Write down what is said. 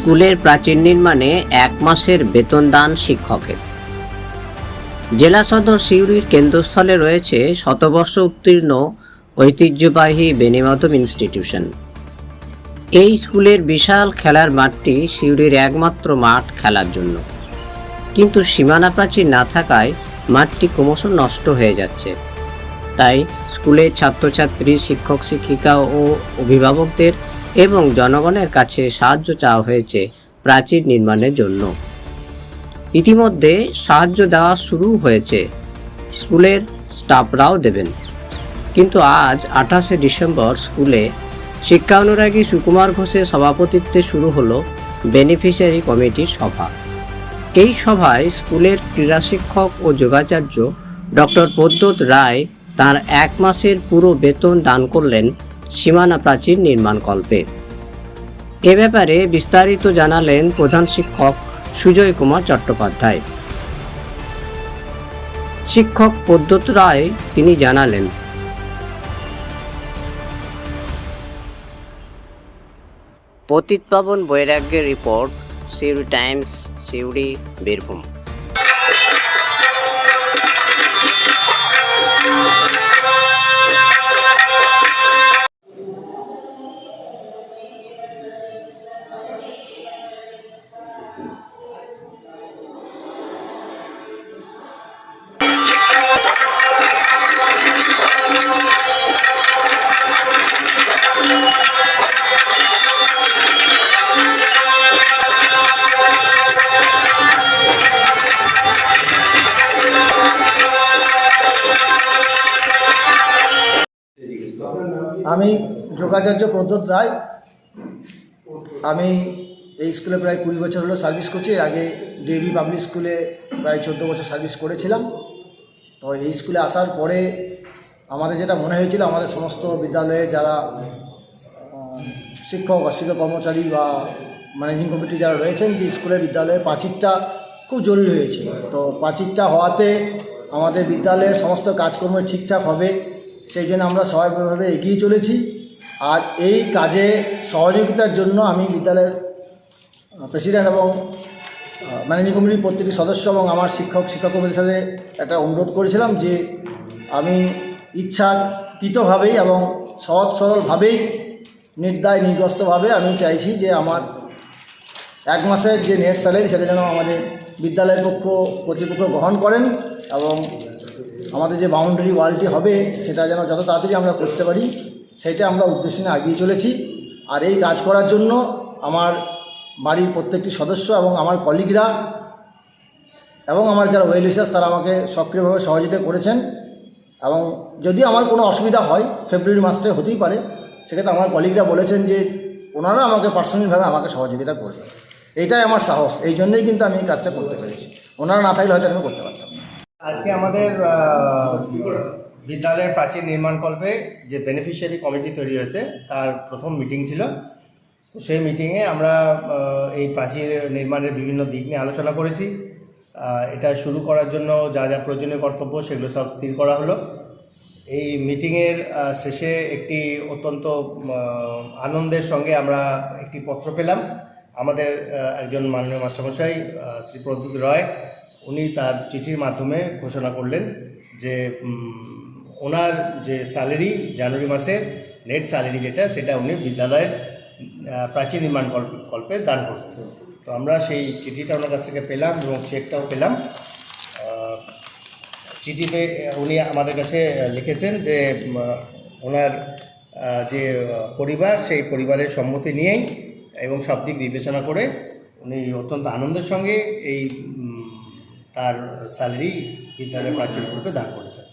স্কুলের প্রাচীর নির্মাণে এক মাসের বেতন দান শিক্ষকের। জেলা সদর সিউড়ির কেন্দ্রস্থলে রয়েছে শতবর্ষ উত্তীর্ণ ঐতিহ্যবাহী বেনিমাধব ইনস্টিটিউশন। এই স্কুলের বিশাল খেলার মাঠটি সিউড়ির একমাত্র মাঠ খেলার জন্য। কিন্তু সীমানা প্রাচীর না থাকায় মাঠটি ক্রমশ নষ্ট হয়ে যাচ্ছে। তাই স্কুলের ছাত্রছাত্রী, শিক্ষক, শিক্ষিকা ও অভিভাবকদের এবং জনগণের কাছে সাহায্য চাওয়া হয়েছে প্রাচীর নির্মাণের জন্য। ইতিমধ্যে সাহায্য দেওয়া শুরু হয়েছে। স্কুলের স্টাফরাও দেবেন। কিন্তু আজ আঠাশে ডিসেম্বর স্কুলে শিক্ষা অনুরাগী সুকুমার ঘোষের সভাপতিত্বে শুরু হলো বেনিফিশিয়ারি কমিটির সভা। এই সভায় স্কুলের ক্রীড়া শিক্ষক ও যোগাচার্য ডক্টর পদ্যুৎ রায় তার এক মাসের পুরো বেতন দান করলেন সীমানা প্রাচীর নির্মাণকল্পে এ ব্যাপারে বিস্তারিত জানালেন প্রধান শিক্ষক সুজয় কুমার চট্টোপাধ্যায়। শিক্ষক পদ্যুৎ রায় তিনি জানালেন, পতিত পাবন বৈরাগ্যের রিপোর্ট, সিউড়ি টাইমস, সিউড়ি, বীরভূম। আমি যোগাচার্য প্রদ্যোৎ রায়। আমি এই স্কুলে প্রায় কুড়ি বছর হলো সার্ভিস করছি। আগে ডিবি পাবলিক স্কুলে প্রায় চোদ্দ বছর সার্ভিস করেছিলাম। তো এই স্কুলে আসার পরে আমাদের যেটা মনে হয়েছিল, আমাদের সমস্ত বিদ্যালয়ে যারা শিক্ষক অশিক্ষক কর্মচারী বা ম্যানেজিং কমিটি যারা রয়েছেন, যে স্কুলের বিদ্যালয়ের প্রাচীরটা খুব জরুরি হয়েছিল। তো প্রাচীরটা হওয়াতে আমাদের বিদ্যালয়ের সমস্ত কাজকর্ম ঠিকঠাক হবে, সেই জন্য আমরা সবাইভাবে এগিয়ে চলেছি। আর এই কাজে সহযোগিতার জন্য আমি বিদ্যালয়ের প্রেসিডেন্ট এবং ম্যানেজিং কমিটির প্রত্যেকটি সদস্য এবং আমার শিক্ষক শিক্ষক কমিটির সাথে একটা অনুরোধ করেছিলাম যে আমি ইচ্ছাকৃতভাবেই এবং সহজ সরলভাবেই নির্দায় নির্গস্তভাবে আমি চাইছি যে আমার এক মাসের যে নেট স্যালারি সেটা যেন আমাদের বিদ্যালয়ের পক্ষ কর্তৃপক্ষ গ্রহণ করেন এবং আমাদের যে বাউন্ডারি ওয়ালটি হবে সেটা যেন যত তাড়াতাড়ি আমরা করতে পারি, সেটা আমরা উদ্দেশ্য নিয়ে এগিয়ে চলেছি। আর এই কাজ করার জন্য আমার বাড়ির প্রত্যেকটি সদস্য এবং আমার কলিগরা এবং আমার যারা ওয়েল তারা আমাকে সক্রিয়ভাবে সহযোগিতা করেছেন। এবং যদি আমার কোনো অসুবিধা হয় ফেব্রুয়ারি মাসটায় হতেই পারে, সেক্ষেত্রে আমার কলিগরা বলেছেন যে ওনারা আমাকে পার্সোনালিভাবে আমাকে সহযোগিতা করবে। এইটাই আমার সাহস, এই জন্যই কিন্তু আমি এই কাজটা করতে পেরেছি। ওনারা না থাকলে হয়তো আমি করতে পারতাম আজকে আমাদের বিদ্যালয়ের প্রাচীর নির্মাণকল্পে যে বেনিফিশিয়ারি কমিটি তৈরি হয়েছে, তার প্রথম মিটিং ছিল। তো সেই মিটিংয়ে আমরা এই প্রাচীর নির্মাণের বিভিন্ন দিক নিয়ে আলোচনা করেছি। এটা শুরু করার জন্য যা যা প্রয়োজনীয় কর্তব্য সেগুলো সব স্থির করা হলো। এই মিটিংয়ের শেষে একটি অত্যন্ত আনন্দের সঙ্গে আমরা একটি পত্র পেলাম। আমাদের একজন মাননীয় মাস্টারমশাই শ্রী প্রদ্যুৎ রয়, উনি তার চিঠির মাধ্যমে ঘোষণা করলেন যে ওনার যে স্যালারি জানুয়ারি মাসের নেট স্যালারি যেটা, সেটা উনি বিদ্যালয়ের প্রাচীন নির্মাণ কল্প দান করবেন। তো আমরা সেই চিঠিটা ওনার কাছ থেকে পেলাম এবং চেকটাও পেলাম। চিঠিতে উনি আমাদের কাছে লিখেছেন যে ওনার যে পরিবার, সেই পরিবারের সম্মতি নিয়েই এবং সব দিক বিবেচনা করে উনি অত্যন্ত আনন্দের সঙ্গে এই তার স্যালারি বিদ্যালয়ের প্রাচীর গ্রুপে দান করেছেন।